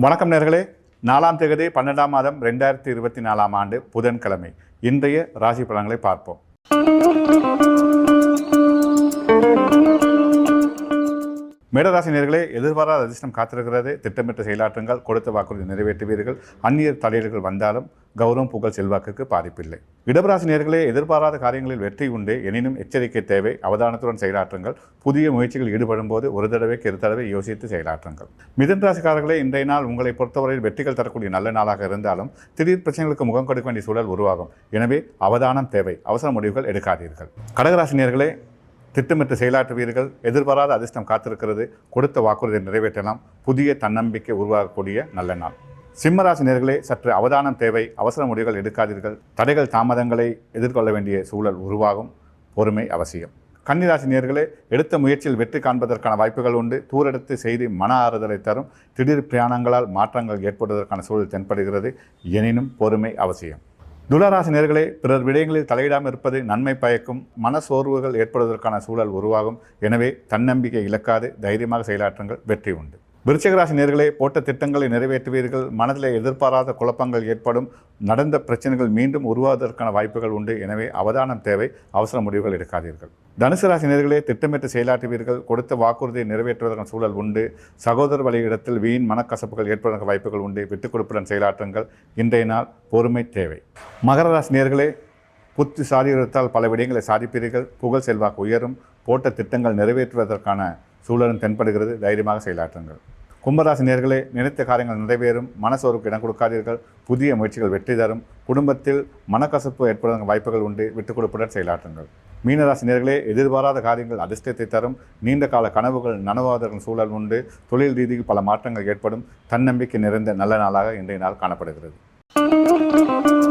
வணக்கம் நேர்களே. நாலாம் தேதி பன்னெண்டாம் மாதம் ரெண்டாயிரத்தி இருபத்தி நாலாம் ஆண்டு புதன்கிழமை. இன்றைய ராசி பலன்களை பார்ப்போம். மேடராசி நேர்களே எதிர்பாராத அதிர்ஷ்டம் காத்திருக்கிறது. திட்டமிட்ட செயலாற்றுங்கள் கொடுத்த வாக்குறுதி நிறைவேற்றுவீர்கள். அந்நியர் தலையீடுகள் வந்தாலும் கௌரவம் புகழ் செல்வாக்குக்கு பாதிப்பில்லை. இடபராசி நேர்களே எதிர்பாராத காரியங்களில் வெற்றி உண்டு. எனினும் எச்சரிக்கை தேவை. அவதானத்துடன் செயலாற்றுங்கள். புதிய முயற்சிகள் ஈடுபடும் போது ஒரு தடவைக்கு இரு தடவை யோசித்து செயலாற்றுங்கள். மிதன் ராசிக்காரர்களே இன்றைய நாள் உங்களை பொறுத்தவரையில் வெற்றிகள் தரக்கூடிய நல்ல நாளாக இருந்தாலும் திடீர் பிரச்சனைகளுக்கு முகம் கொடுக்க வேண்டிய சூழல் உருவாகும். எனவே அவதானம் தேவை. அவசர முடிவுகள் எடுக்காதீர்கள். கடகராசி நேர்களே திட்டமிட்டு செயலாற்றுவீர்கள். எதிர்பாராத அதிர்ஷ்டம் காத்திருக்கிறது. கொடுத்த வாக்குறுதியை நிறைவேற்றலாம். புதிய தன்னம்பிக்கை உருவாகக்கூடிய நல்ல நாள். சிம்மராசி நேர்களே சற்று அவதானம் தேவை. அவசர முடிவுகள் எடுக்காதீர்கள். தடைகள் தாமதங்களை எதிர்கொள்ள வேண்டிய சூழல் உருவாகும். பொறுமை அவசியம். கன்னிராசி நேர்களே எடுத்த முயற்சியில் வெற்றி காண்பதற்கான வாய்ப்புகள் உண்டு. தூரெடுத்து செய்தி மன ஆறுதலை தரும். திடீர் பிரயாணங்களால் மாற்றங்கள் ஏற்படுவதற்கான சூழல் தென்படுகிறது. எனினும் பொறுமை அவசியம். துளராசி நேர்களே பிறர் விடயங்களில் தலையிடாமல் இருப்பது நன்மை பயக்கும் மன சோர்வுகள் ஏற்படுவதற்கான சூழல் உருவாகும். எனவே தன்னம்பிக்கை இழக்காது தைரியமாக செயலாற்றுங்கள் வெற்றி உண்டு. விருச்சகராசி நேர்களே போட்ட திட்டங்களை நிறைவேற்றுவீர்கள். மனதில் எதிர்பாராத குழப்பங்கள் ஏற்படும். நடந்த பிரச்சனைகள் மீண்டும் உருவாவதற்கான வாய்ப்புகள் உண்டு. எனவே அவதானம் தேவை. அவசர முடிவுகள் எடுக்காதீர்கள். தனுசு ராசி நேர்களே திட்டமிட்டு செயலாற்றுவீர்கள். கொடுத்த வாக்குறுதியை நிறைவேற்றுவதற்கான சூழல் உண்டு. சகோதர வழியிடத்தில் வீண் மனக்கசப்புகள் ஏற்படுவதற்கு வாய்ப்புகள் உண்டு. விட்டுக் கொடுப்புடன் செயலாற்றுங்கள். இன்றைய நாள் பொறுமை தேவை. மகர ராசி நேர்களே புத்தி சாதித்தால் பல விடயங்களை சாதிப்பீர்கள். புகழ் செல்வாக்கு உயரும். போட்ட திட்டங்கள் நிறைவேற்றுவதற்கான சூழலும் தென்படுகிறது. தைரியமாக செயலாற்றுங்கள். கும்பராசி நேர்களே நினைத்த காரியங்கள் நிறைவேறும். மனசோர்வுக்கு இடம் கொடுக்காதீர்கள். புதிய முயற்சிகள் வெற்றி தரும். குடும்பத்தில் மனக்கசப்பு ஏற்படுவதற்கு வாய்ப்புகள் உண்டு. விட்டுக் கொடுப்புடன் செயலாற்றுங்கள். மீனராசி நேர்களே எதிர்பாராத காரியங்கள் அதிர்ஷ்டத்தை தரும். நீண்ட கால கனவுகள் நனவாதர்கள் சூழல் உண்டு. தொழில் ரீதியில் பல மாற்றங்கள் ஏற்படும். தன்னம்பிக்கை நிறைந்த நல்ல நாளாக இன்றைய நாள் காணப்படுகிறது.